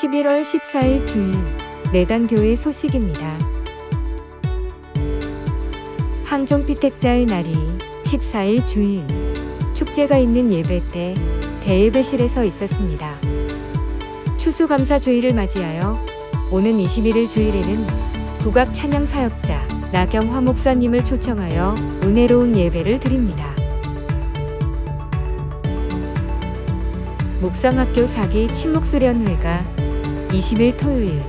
11월 14일 주일 내단교회 소식입니다. 항종피택자의 날이 14일 주일 축제가 있는 예배 때 대예배실에서 있었습니다. 추수감사주의를 맞이하여 오는 21일 주일에는 국악 찬양 사역자 나경화 목사님을 초청하여 은혜로운 예배를 드립니다. 묵상학교 4기 침묵수련회가 20일 토요일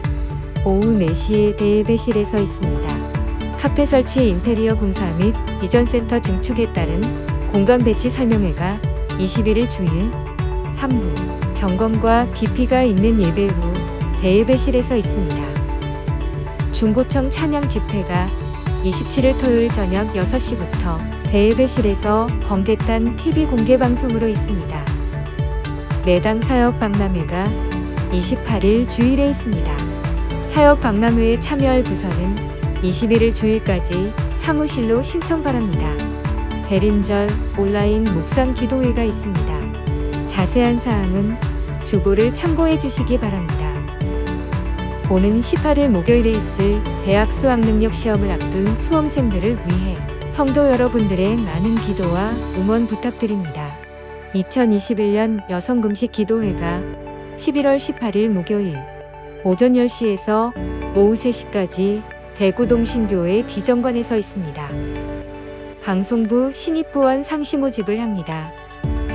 오후 4시에 대예배실에서 있습니다. 카페 설치 인테리어 공사 및 비전센터 증축에 따른 공간 배치 설명회가 21일 주일 3부 경건과 깊이가 있는 예배 후 대예배실에서 있습니다. 중고청 찬양 집회가 27일 토요일 저녁 6시부터 대예배실에서 번개탄 TV 공개 방송으로 있습니다. 내당 사역 박람회가 28일 주일에 있습니다. 사역 박람회에 참여할 부서는 21일 주일까지 사무실로 신청 바랍니다. 대림절 온라인 묵상 기도회가 있습니다. 자세한 사항은 주보를 참고해 주시기 바랍니다. 오는 18일 목요일에 있을 대학 수학 능력 시험을 앞둔 수험생들을 위해 성도 여러분들의 많은 기도와 응원 부탁드립니다. 2021년 여성금식 기도회가 11월 18일 목요일 오전 10시에서 오후 3시까지 대구동 신교회 비정관에서 있습니다. 방송부 신입부원 상시 모집을 합니다.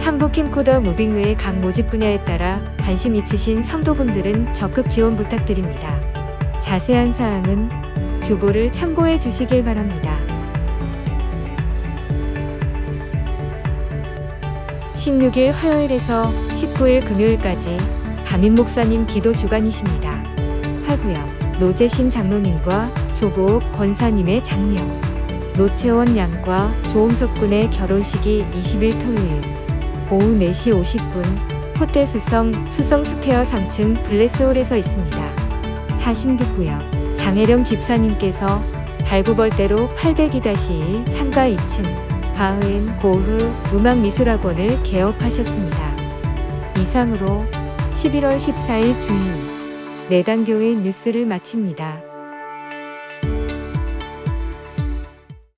3부 캠코더 무빙루의 각 모집 분야에 따라 관심 있으신 성도분들은 적극 지원 부탁드립니다. 자세한 사항은 주보를 참고해 주시길 바랍니다. 16일 화요일에서 19일 금요일까지 담임 목사님 기도 주간이십니다. 하구역 노재신 장로님과 조보옥 권사님의 장녀 노채원 양과 조홍석 군의 결혼식이 20일 토요일 오후 4시 50분 호텔 수성 수성 스퀘어 3층 블레스홀에서 있습니다. 46구역 장혜령 집사님께서 발구벌대로 802-1 상가 2층 바흐엔 고흐 음악미술학원을 개업하셨습니다. 이상으로 11월 14일 주일 내단교회 뉴스를 마칩니다.